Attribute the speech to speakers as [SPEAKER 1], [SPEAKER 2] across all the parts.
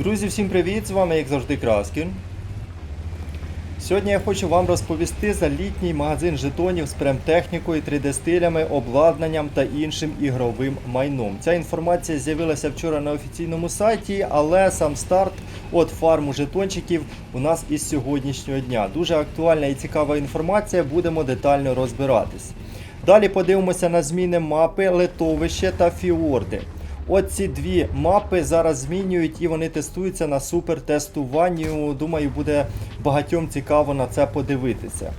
[SPEAKER 1] Друзі, всім привіт! З вами, як завжди, Краскін. Сьогодні я хочу вам розповісти за літній магазин жетонів з премтехнікою, 3D-стилями, обладнанням та іншим ігровим майном. Ця інформація з'явилася вчора на офіційному сайті, але сам старт від фарму жетончиків у нас із сьогоднішнього дня. Дуже актуальна і цікава інформація, будемо детально розбиратись. Далі подивимося на зміни мапи, литовище та фіорди. Оці дві мапи зараз змінюють і вони тестуються на супертестуванні. Думаю, буде багатьом цікаво на це подивитися.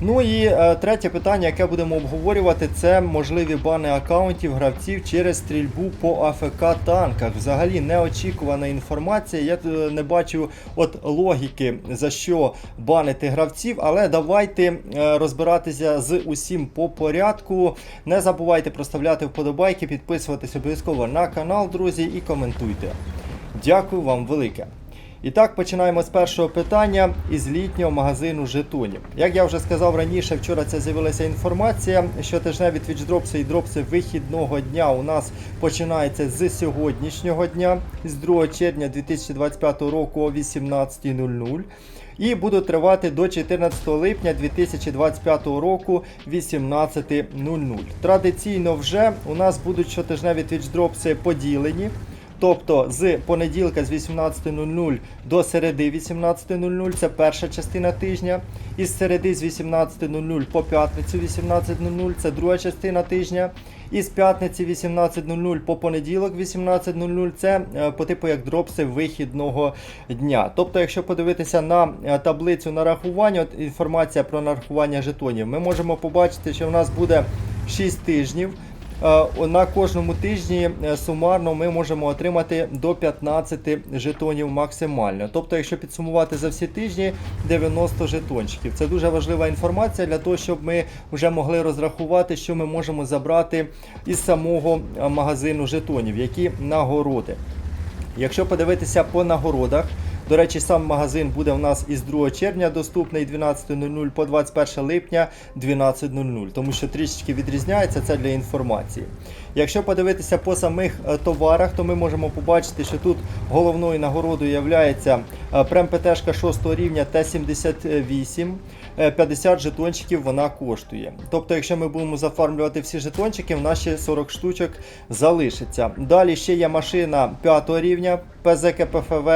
[SPEAKER 1] Ну і е, третє питання, яке будемо обговорювати, це можливі бани аккаунтів гравців через стрільбу по АФК танках. Взагалі неочікувана інформація. Я е, не бачу от логіки за що банити гравців, але давайте е, розбиратися з усім по порядку. Не забувайте проставляти вподобайки, підписуватись обов'язково на канал, друзі, і коментуйте. Дякую вам велике. І так, починаємо з першого питання із літнього магазину жетонів. Як я вже сказав раніше, вчора це з'явилася інформація, що тижневі твічдропси і дропси вихідного дня у нас починаються з сьогоднішнього дня, з 2 червня 2025 року о 18.00. І будуть тривати до 14 липня 2025 року 18.00. Традиційно вже у нас будуть щотижневі твічдропси поділені. Тобто з понеділка з 18.00 до середи 18.00 це перша частина тижня. Із середи з 18.00 по п'ятницю 18.00 це друга частина тижня. І з п'ятниці 18.00 по понеділок 18.00 це е, по типу як дропси вихідного дня. Тобто, якщо подивитися на е, таблицю нарахування, от інформація про нарахування жетонів, ми можемо побачити, що в нас буде 6 тижнів. Е, На кожному тижні е, сумарно ми можемо отримати до 15 жетонів максимально. Тобто, якщо підсумувати за всі тижні, 90 жетончиків. Це дуже важлива інформація для того, щоб ми вже могли розрахувати, що ми можемо забрати із самого е, магазину жетонів, які нагороди. Якщо подивитися по нагородах, до речі, сам магазин буде у нас із 2 червня доступний 12.00 по 21 липня 12.00, тому що трішечки відрізняється це для інформації. Якщо подивитися по самих е, товарах, то ми можемо побачити, що тут головною нагородою є прем ПТшка 6 рівня Т78. Е, 50 жетончиків вона коштує. Тобто, якщо ми будемо зафармлювати всі жетончики, в нас ще 40 штучок залишиться. Далі ще є машина 5 рівня ПЗК ПФВ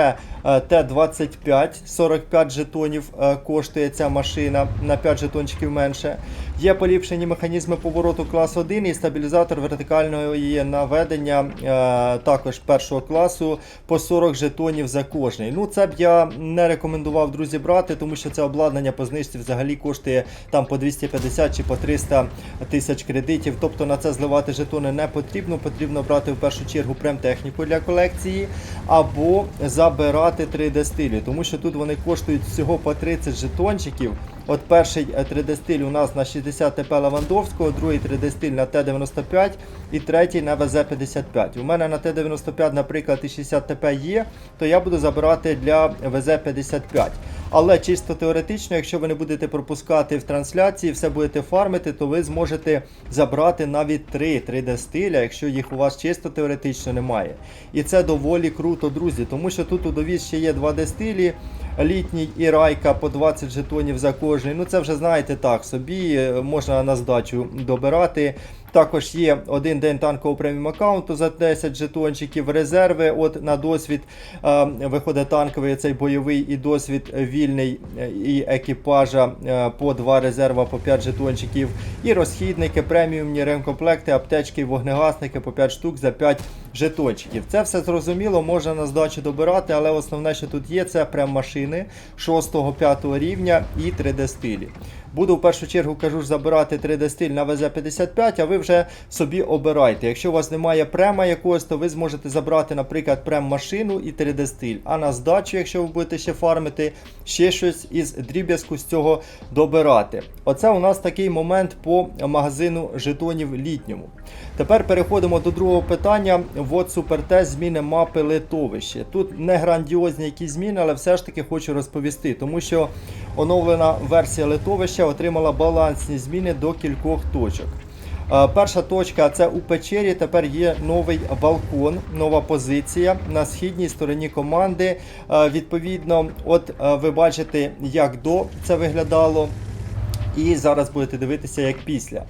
[SPEAKER 1] е, Т25, 45 жетонів е, коштує ця машина на 5 жетончиків менше. Є поліпшені механізми повороту клас 1 і стабілізатор вертикального наведення е, також першого класу по 40 жетонів за кожний. Ну це б я не рекомендував друзі брати, тому що це обладнання по знижці взагалі коштує там по 250 чи по 300 тисяч кредитів. Тобто на це зливати жетони не потрібно. Потрібно брати в першу чергу премтехніку для колекції або забирати 3D стилі, тому що тут вони коштують всього по 30 жетончиків. От перший 3D стиль у нас на 60 ТП Лавандовського, другий 3D стиль на Т95 і третій на ВЗ55. У мене на Т95, наприклад, і 60 ТП є, то я буду забирати для ВЗ55. Але чисто теоретично, якщо ви не будете пропускати в трансляції, все будете фармити, то ви зможете забрати навіть 3 3D стиля, якщо їх у вас чисто теоретично немає. І це доволі круто, друзі, тому що тут у довіз ще є 2D стилі. Літній і райка по 20 жетонів за кожний. Ну це вже знаєте так, собі е, можна на здачу добирати. Також є один день танкового преміум аккаунту за 10 жетончиків, резерви от на досвід е, виходить танковий цей бойовий і досвід вільний е, і екіпажа е, по 2 резерва по 5 жетончиків. І розхідники, преміумні ремкомплекти, аптечки вогнегасники по 5 штук за 5 жетончиків. Це все зрозуміло, можна на здачу добирати, але основне, що тут є, це прем машини 6-5 рівня і 3D стилі. Буду в першу чергу кажу забирати 3D стиль на ВЗ-55, а ви вже собі обирайте. Якщо у вас немає према якогось, то ви зможете забрати, наприклад, прем-машину і 3D стиль. А на здачу, якщо ви будете ще фармити, ще щось із дріб'язку з цього добирати. Оце у нас такий момент по магазину жетонів літньому. Тепер переходимо до другого питання. Вот супертест зміни мапи литовище. Тут не грандіозні якісь зміни, але все ж таки хочу розповісти, тому що оновлена версія литовища отримала балансні зміни до кількох точок. Е, Перша точка це у печері. Тепер є новий балкон, нова позиція на східній стороні команди. Е, Відповідно, от е, ви бачите, як до це виглядало, і зараз будете дивитися, як після.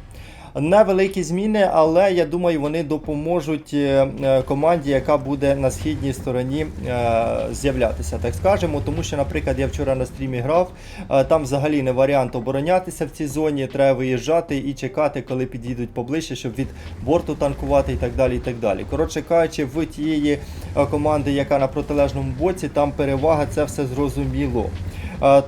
[SPEAKER 1] Невеликі зміни, але я думаю, вони допоможуть е, е, команді, яка буде на східній стороні е, з'являтися, так скажемо. Тому що, наприклад, я вчора на стрімі грав, там взагалі не варіант оборонятися в цій зоні. Треба виїжджати і чекати, коли підійдуть поближче, щоб від борту танкувати і так далі. і так далі. Коротше кажучи, в тієї команди, яка на протилежному боці, там перевага, це все зрозуміло.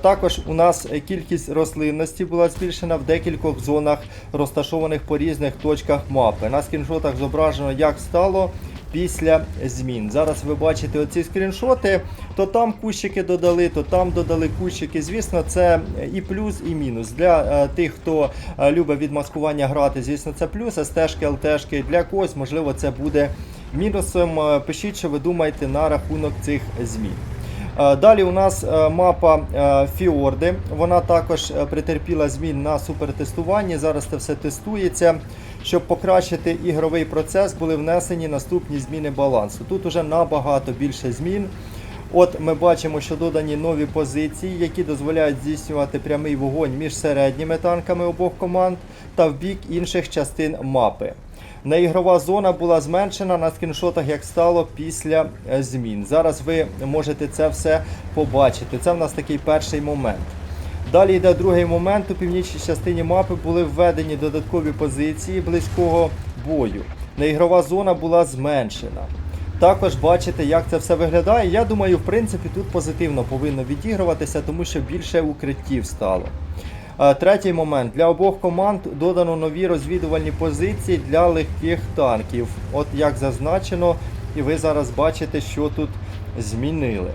[SPEAKER 1] Також у нас кількість рослинності була збільшена в декількох зонах, розташованих по різних точках мапи. На скріншотах зображено, як стало після змін. Зараз ви бачите оці скріншоти, то там кущики додали, то там додали кущики. Звісно, це і плюс, і мінус. Для е, тих, хто е, любить від маскування грати, звісно, це плюс, а стежки, ЛТшки. Для когось, можливо, це буде мінусом. Е, Пишіть, що ви думаєте на рахунок цих змін. Е, Далі у нас е, мапа е, Фіорди. Вона також претерпіла змін на супертестуванні. Зараз це все тестується. Щоб покращити ігровий процес, були внесені наступні зміни балансу. Тут уже набагато більше змін. От ми бачимо, що додані нові позиції, які дозволяють здійснювати прямий вогонь між середніми танками обох команд та в бік інших частин мапи. Неігрова зона була зменшена на скріншотах, як стало після е, змін. Зараз ви можете це все побачити. Це в нас такий перший момент. Далі йде другий момент. У північній частині мапи були введені додаткові позиції близького бою. Неігрова зона була зменшена. Також бачите, як це все виглядає. Я думаю, в принципі, тут позитивно повинно відігруватися, тому що більше укриттів стало. Е, Третій момент. Для обох команд додано нові розвідувальні позиції для легких танків. От як зазначено, і ви зараз бачите, що тут змінили.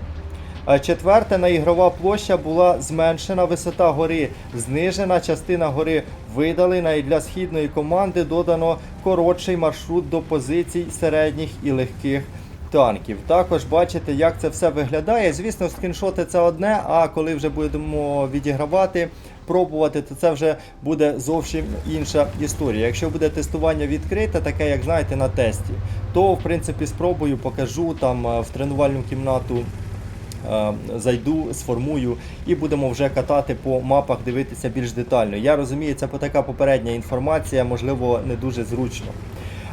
[SPEAKER 1] Е, Четверте, наігрова площа була зменшена, висота гори знижена, частина гори видалена і для східної команди додано коротший маршрут до позицій середніх і легких танків. Також бачите, як це все виглядає. Звісно, скріншоти це одне, а коли вже будемо відігравати, пробувати, то це вже буде зовсім інша історія. Якщо буде тестування відкрите, таке, як знаєте, на тесті, то в принципі спробую, покажу там е, в тренувальну кімнату. Е, Зайду, сформую і будемо вже катати по мапах, дивитися більш детально. Я розумію, це така попередня інформація, можливо, не дуже зручно.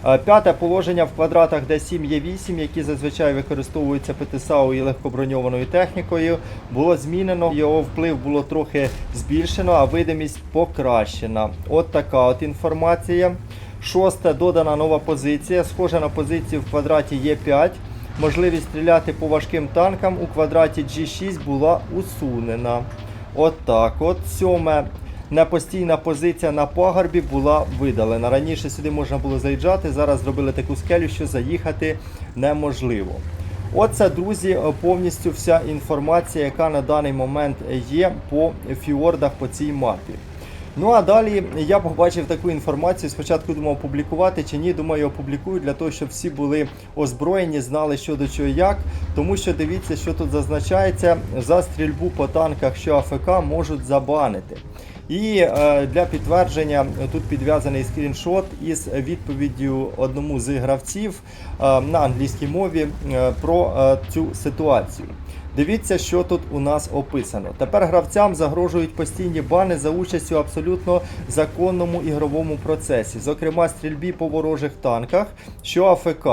[SPEAKER 1] Е, П'яте положення в квадратах D7 є 8, які зазвичай використовуються ПТСАУ і легкоброньованою технікою. Було змінено, його вплив було трохи збільшено, а видимість покращена. От така от інформація. Шосте додана нова позиція, схожа на позицію в квадраті Е5. Можливість стріляти по важким танкам у квадраті G6 була усунена. От так. От сьоме. Непостійна позиція на пагорбі була видалена. Раніше сюди можна було заїжджати, зараз зробили таку скелю, що заїхати неможливо. Оце, друзі, повністю вся інформація, яка на даний момент є по фіордах по цій мапі. Ну а далі я побачив таку інформацію. Спочатку думав публікувати чи ні. Думаю, опублікую для того, щоб всі були озброєні, знали що до чого як. Тому що дивіться, що тут зазначається за стрільбу по танках, що АФК можуть забанити. І е, для підтвердження тут підв'язаний скріншот із відповіддю одному з гравців е, на англійській мові е, про цю ситуацію. Дивіться, що тут у нас описано. Тепер гравцям загрожують постійні бани за участю в абсолютно законному ігровому процесі, зокрема стрільбі по ворожих танках, що АФК.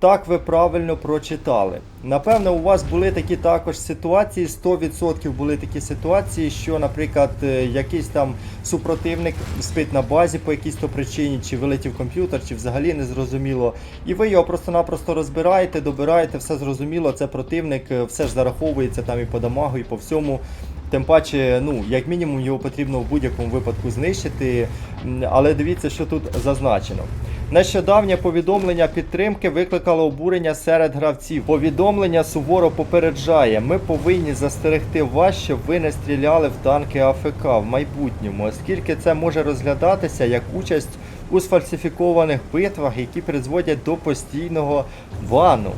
[SPEAKER 1] Так, ви правильно прочитали. Напевно, у вас були такі також ситуації. 100% були такі ситуації, що, наприклад, е, якийсь там супротивник спить на базі по якійсь то причині, чи вилетів комп'ютер, чи взагалі не зрозуміло. І ви його просто-напросто розбираєте, добираєте, все зрозуміло. Це противник, е, все ж зараховується там і по дамагу, і по всьому. Тим паче, ну, як мінімум, його потрібно в будь-якому випадку знищити. Але дивіться, що тут зазначено. Нещодавнє повідомлення підтримки викликало обурення серед гравців. Повідомлення суворо попереджає: ми повинні застерегти вас, щоб ви не стріляли в танки АФК в майбутньому, оскільки це може розглядатися як участь у сфальсифікованих битвах, які призводять до постійного вану.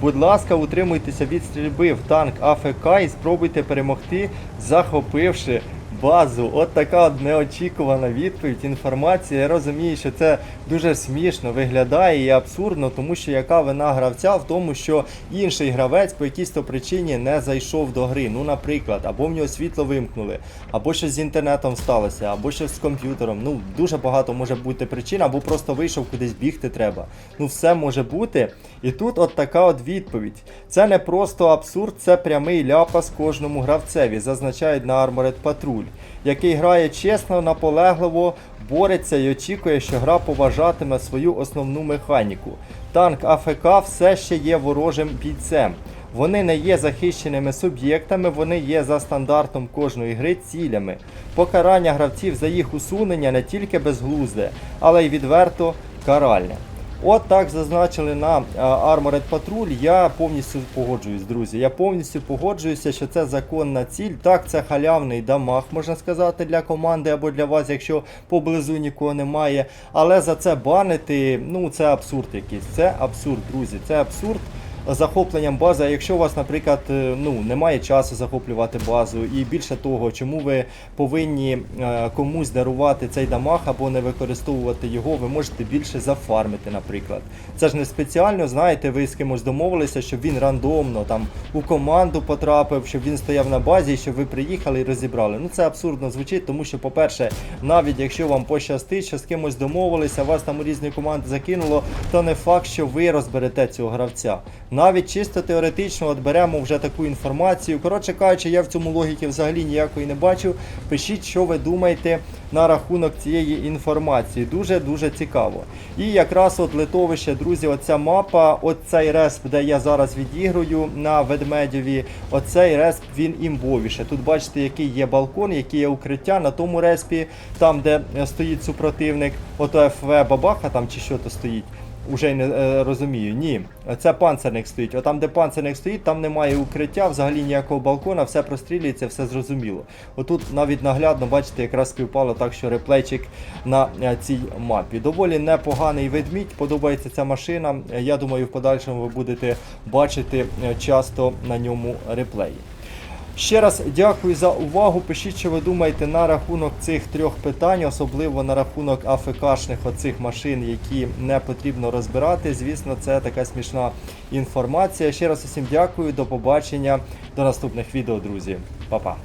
[SPEAKER 1] Будь ласка, утримуйтеся від стрільби в танк АФК і спробуйте перемогти, захопивши базу. От така от неочікувана відповідь, інформація. Я розумію, що це дуже смішно виглядає і абсурдно, тому що яка вина гравця в тому, що інший гравець по якійсь то причині не зайшов до гри. Ну, наприклад, або в нього світло вимкнули, або щось з інтернетом сталося, або щось з комп'ютером. Ну, дуже багато може бути причин, або просто вийшов кудись бігти треба. Ну, все може бути. І тут от така от відповідь. Це не просто абсурд, це прямий ляпас кожному гравцеві, зазначають на Armored Patrol, який грає чесно, наполегливо, бореться і очікує, що гра поважатиме свою основну механіку. Танк АФК все ще є ворожим бійцем. Вони не є захищеними суб'єктами, вони є за стандартом кожної гри цілями. Покарання гравців за їх усунення не тільки безглузде, але й відверто каральне. От так зазначили на а, Armored Patrol. Я повністю погоджуюсь, друзі. Я повністю погоджуюся, що це законна ціль. Так, це халявний дамаг, можна сказати, для команди або для вас, якщо поблизу нікого немає. Але за це банити, ну це абсурд якийсь. Це абсурд, друзі. Це абсурд захопленням бази. А якщо у вас, наприклад, е, ну немає часу захоплювати базу, і більше того, чому ви повинні е, комусь дарувати цей дамаг або не використовувати його, ви можете більше зафармити, наприклад. Це ж не спеціально, знаєте, ви з кимось домовилися, щоб він рандомно там у команду потрапив, щоб він стояв на базі, щоб ви приїхали і розібрали. Ну це абсурдно звучить, тому що, по-перше, навіть якщо вам пощастить, що з кимось домовилися, вас там у різні команди закинуло, то не факт, що ви розберете цього гравця. Навіть чисто теоретично от беремо вже таку інформацію. Коротше кажучи, я в цьому логіки взагалі ніякої не бачу. Пишіть, що ви думаєте на рахунок цієї інформації. Дуже-дуже цікаво. І якраз от литовище, друзі, оця мапа, оцей респ, де я зараз відіграю на ведмедєві, оцей респ він імбовіше. Тут бачите, який є балкон, які є укриття на тому респі, там, де стоїть супротивник, ото ФВ бабаха там чи що то стоїть. Уже не е, розумію. Ні, це панцерник стоїть. А там, де панцерник стоїть, там немає укриття, взагалі ніякого балкона, все прострілюється, все зрозуміло. Отут навіть наглядно, бачите, якраз співпало так, що реплейчик на е, цій мапі. Доволі непоганий ведмідь, подобається ця машина. Е, Я думаю, в подальшому ви будете бачити е, часто на ньому реплеї. Ще раз дякую за увагу. Пишіть, що ви думаєте на рахунок цих трьох питань, особливо на рахунок АФКшних оцих машин, які не потрібно розбирати. Звісно, це така смішна інформація. Ще раз усім дякую, до побачення, до наступних відео, друзі. Па-па.